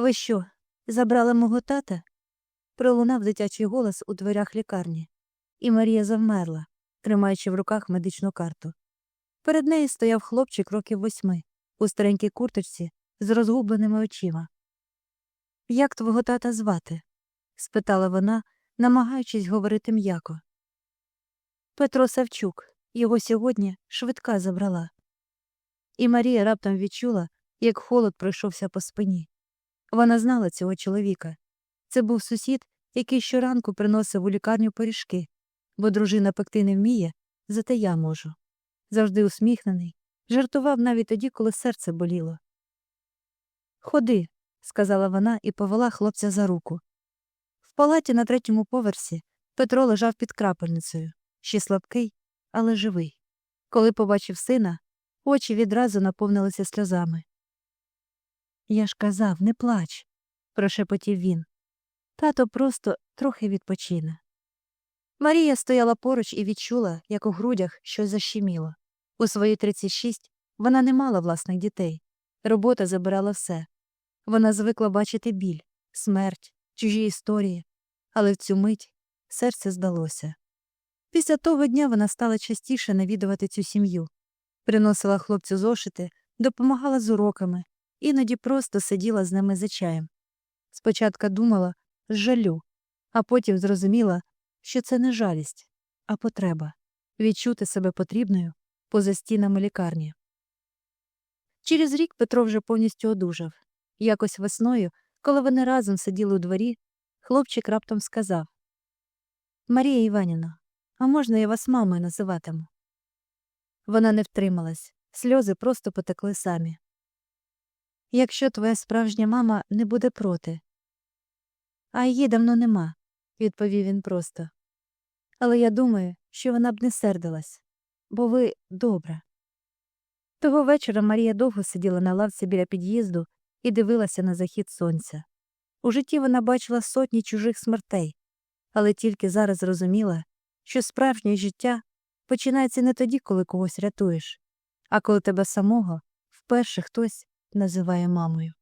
Ви що, забрали мого тата? Пролунав дитячий голос у дверях лікарні, і Марія завмерла, тримаючи в руках медичну карту. Перед нею стояв хлопчик років восьми, у старенькій курточці з розгубленими очима. Як твого тата звати? спитала вона, намагаючись говорити м'яко. Петро Савчук, його сьогодні швидка забрала. І Марія раптом відчула, як холод пройшовся по спині. Вона знала цього чоловіка. Це був сусід, який щоранку приносив у лікарню пиріжки, бо дружина пекти не вміє, зате я можу. Завжди усміхнений, жартував навіть тоді, коли серце боліло. Ходи, сказала вона і повела хлопця за руку. В палаті на третьому поверсі Петро лежав під крапельницею, ще слабкий, але живий. Коли побачив сина, очі відразу наповнилися сльозами. Я ж казав, не плач, прошепотів він. Тато просто трохи відпочине. Марія стояла поруч і відчула, як у грудях щось защеміло. У свої 36 вона не мала власних дітей. Робота забирала все. Вона звикла бачити біль, смерть, чужі історії, але в цю мить серце здалося. Після того дня вона стала частіше навідувати цю сім'ю, приносила хлопцю зошити, допомагала з уроками, іноді просто сиділа з ними за чаєм. Спочатку думала жалю, а потім зрозуміла, що це не жалість, а потреба відчути себе потрібною поза стінами лікарні. Через рік Петро вже повністю одужав. Якось весною, коли вони разом сиділи у дворі, хлопчик раптом сказав Марія Іванівна, а можна я вас мамою називатиму? Вона не втрималась, сльози просто потекли самі. Якщо твоя справжня мама не буде проти. А її давно нема, відповів він просто. Але я думаю, що вона б не сердилась, бо ви добра. Того вечора Марія довго сиділа на лавці біля під'їзду і дивилася на захід сонця. У житті вона бачила сотні чужих смертей, але тільки зараз зрозуміла, що справжнє життя починається не тоді, коли когось рятуєш, а коли тебе самого вперше хтось називає мамою.